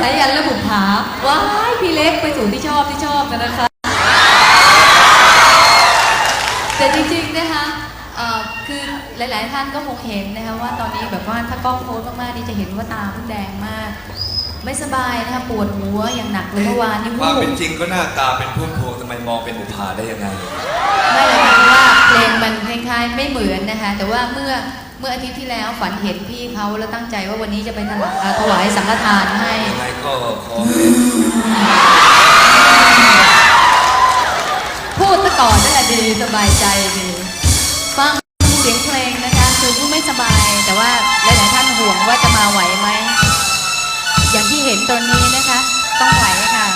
สายันและบุปผาว้ายพี่เล็กไปสู่ที่ชอบที่ชอบกันนะคะ แต่จริงๆนะคะเอ่อคือหลายๆท่านก็คงเห็นนะคะว่าตอนนี้แบบว่าถ้ากล้องโพสมากๆนี่จะเห็นว่าตาเพิ่งแดงมาก ไม่สบายนะคะปวดหัวอย่างหนักเลยเมื่อวานนี่ควูวามบเป็นจริงก็หน้าตาเป็นพุ่มพวงทำไมมองเป็นบุพาได้ยังไง ไม่เลยค่ะเพราะว่าเพลงมันคล้ายๆไม่เหมือนนะคะ แต่ว่าเมื่อเมื่ออาทิตย์ที่แล้วฝันเห็นพี่เขาแล้วตั้งใจว่าวันนี้จะไปถวายเอ่อถวายสังฆทานให้ยังไง ก็ขอให้พูดซะก่อนนั่นแหละดีสบายใจดีฟังเสียงเพลงนะคะคือผู้ไม่สบาย แต่ว่าหลายๆท่านห่วงว่าจะมาไหวไหมอย่างที่เห็นตอนนี้นะคะ ต้องไหวค่ะ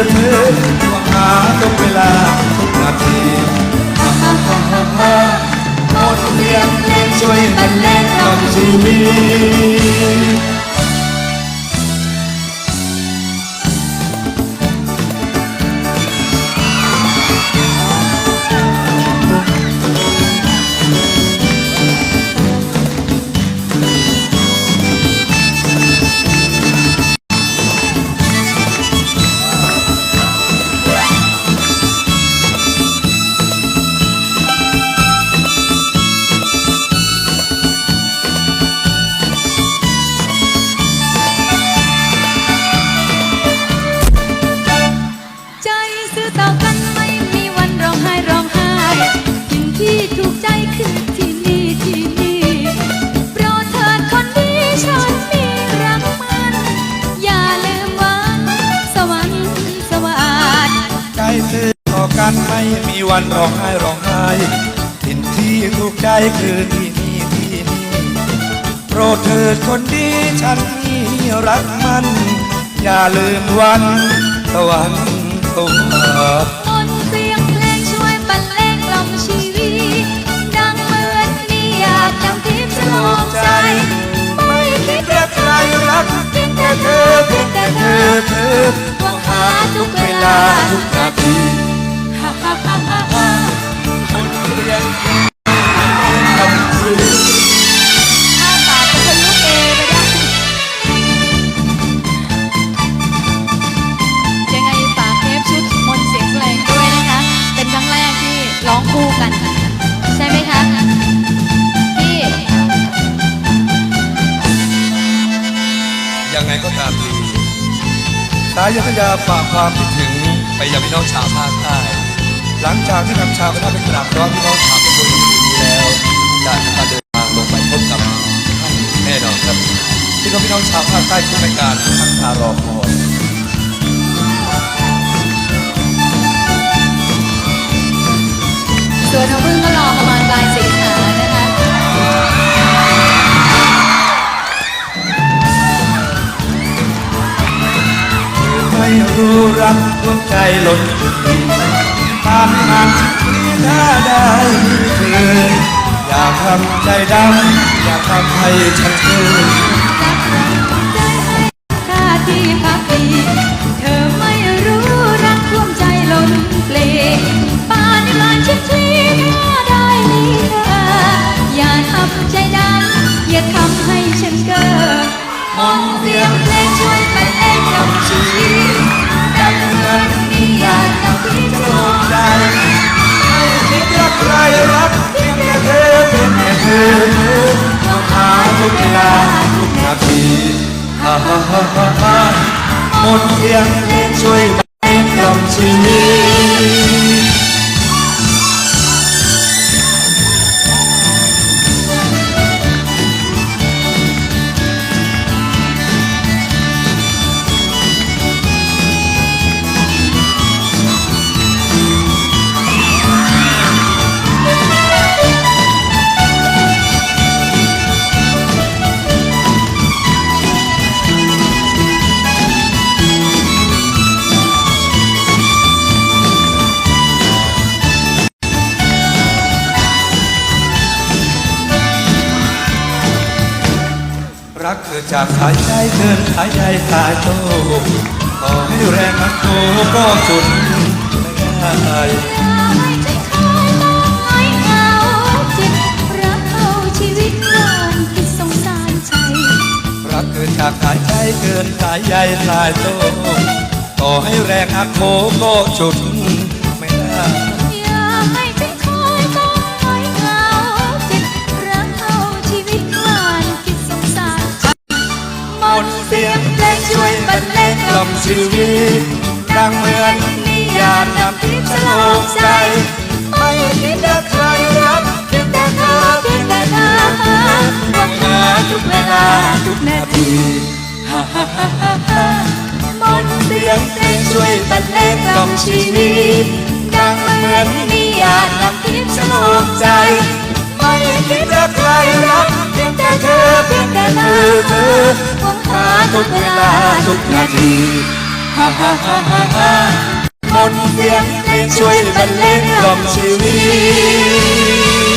อเธอหวงหาทุกเวลาทุกนาทีฮ่าฮ่าฮ่าฮ่าฮ่าหมดเรียงเพลงช่วยบรรเลงกล่อมชีวิต วันร้องไห้ร้องไห้ถิ่นที่ถูกใจคือที่นี่ที่นี่โปรดเถิดคนดีฉันนี่รักมัน อย่าลืมวันสวรรค์สวัสดิ์มนายยันยาฝากความคิดถึงไปยังพี่น้องชาวภาคใต้หลังจากที่นำชาวคณะไปกราบร้องพี่น้องชาวเป็นคนอื่นนี้แล้วจะทำการเดินทางลงไปพบกับท่านแน่นอนครับที่พี่น้องชาวภาคใต้ทุกรายการทั้งตารอคอยส่วนน้องพึ่งก็รอประมาณปลาย รู้รักดวงใจหล่นตามหาที่ถ้าได้เธออย่าทำใจดำอย่าทำให้ฉันเธอค่าที่พักดีเธอไม่รู้รักท่วมใจหล้นเปลป่านลานชิดทีถ้าได้มีเธออย่าทำใจดำอย่าทำให้ฉันเกิดมนต์เสียงเพลงช่วยบรรเลงกล่อมชี ใครรักเพียงแค่เธอเพียงแค่เธอมองหาทุกเวลาทุกนาทีฮ่าฮ่าฮ่าฮ่าหมดเพียงเพลงช่วยเลงกล่อมชีวิต เกิดจากสายใจเกินสายใจสายโตต่อให้แรงมันโตก็สุดไม่ได้ใจคอยต้องไอ้เหงาจิตรักเอาชีวิตหวาปิดสงสารใจรักเกิดจากสายใจเกินสายใยสายโตต่อให้แรงอักโคก็ฉุดไม่ได้ ช่วยบรรเลงกล่ล่อมชีวิตดังเหมือนนิยามนำทิพย์สโลกใจไม่คิดจะใครรักเพียงแต่เธอเพียงแต่เธอหวังหาทุกเวลาทุกนาทีมนต์เสียงเพลงช่วยบรรเลงกล่อมชีวิตดังเหมือนนิยามนำทิพย์สโลกใจไม่คิดจะใครรักเพียงแต่เธอเพียงแต่เธอ เธอหวังหาทุทุกกเวเวลาลาทุทุกกนานาทีทีมนต์เสียงเพลงช่วยบรรเลงกล่อมชีวิต